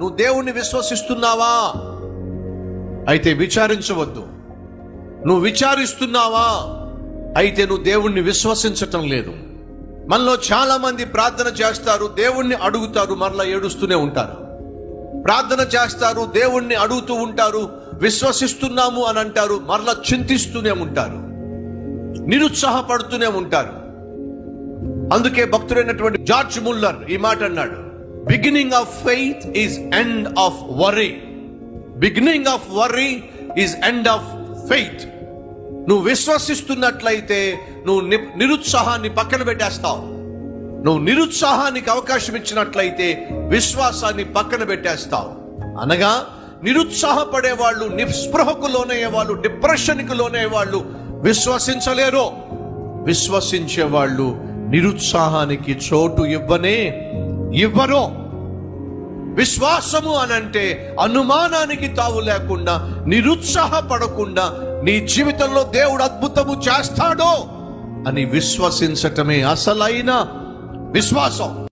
నువ్వు దేవుణ్ణి విశ్వసిస్తున్నావా? అయితే విచారించవద్దు. నువ్వు విచారిస్తున్నావా? అయితే నువ్వు దేవుణ్ణి విశ్వసించటం లేదు. మనలో చాలా మంది ప్రార్థన చేస్తారు దేవుణ్ణి అడుగుతారు మరలా ఏడుస్తూనే ఉంటారు. ప్రార్థన చేస్తారు దేవుణ్ణి అడుగుతూ ఉంటారు విశ్వసిస్తున్నాము అని అంటారు మరలా చింతిస్తూనే ఉంటారు. నిరుత్సాహపడుతూనే ఉంటారు. అందుకే భక్తుడైనటువంటి జార్జ్ ముల్లర్ ఈ మాట అన్నాడు. Beginning of faith is end of worry beginning of worry is end of faith నువ్వు విశ్వసిస్తున్నట్లయితే నువ్వు ని- నిరుత్సాహాన్ని పక్కన పెట్టేస్తావు. నువ్వు నిరుత్సాహానికి అవకాశం ఇచ్చినట్లయితే విశ్వాసాన్ని పక్కన పెట్టేస్తావు. అనగా నిరుత్సాహపడే వాళ్ళు నిస్పృహకు లోనయ్యే వాళ్ళు డిప్రెషన్కి లోనయ్యే వాళ్ళు విశ్వసించలేరు. విశ్వసించే వాళ్ళు నిరుత్సాహానికి చోటు ఇవ్వనే ఇవ్వరో? విశ్వాసము అనంటే అనుమానానికి తావు లేకుండా నిరుత్సాహపడకుండా నీ జీవితంలో దేవుడు అద్భుతము చేస్తాడో అని విశ్వసించటమే అసలైన విశ్వాసం.